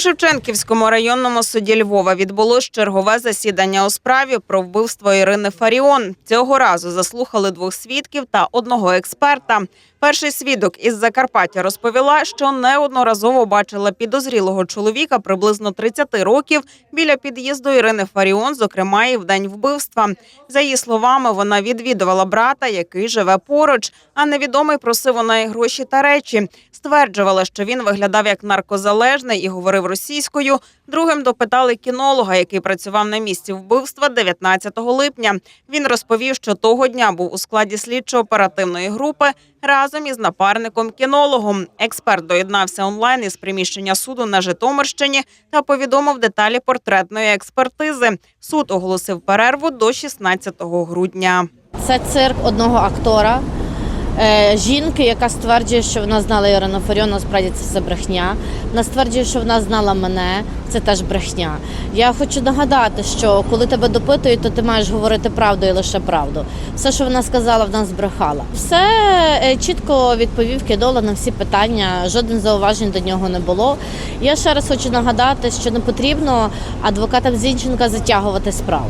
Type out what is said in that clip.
Шевченківському районному суді Львова відбулось чергове засідання у справі про вбивство Ірини Фаріон. Цього разу заслухали двох свідків та одного експерта. Перший свідок із Закарпаття розповіла, що неодноразово бачила підозрілого чоловіка приблизно 30 років біля під'їзду Ірини Фаріон, зокрема і в день вбивства. За її словами, вона відвідувала брата, який живе поруч. А невідомий просив у неї гроші та речі. Стверджувала, що він виглядав як наркозалежний і говорив російською. Другим допитали кінолога, який працював на місці вбивства 19 липня. Він розповів, що того дня був у складі слідчо-оперативної групи разом із напарником кінологом. Експерт доєднався онлайн із приміщення суду на Житомирщині та повідомив деталі портретної експертизи. Суд оголосив перерву до 16 грудня. Це цирк одного актора. Е, Жінки, яка стверджує, що вона знала Ірину Фаріон, насправді це все брехня. Вона стверджує, що вона знала мене, це теж брехня. Я хочу нагадати, що коли тебе допитують, то ти маєш говорити правду і лише правду. Все, що вона сказала, вона збрехала. Все е, чітко відповів Кедола на всі питання. Жоден зауважень до нього не було. Я ще раз хочу нагадати, що не потрібно адвокатам Зінченка затягувати справу.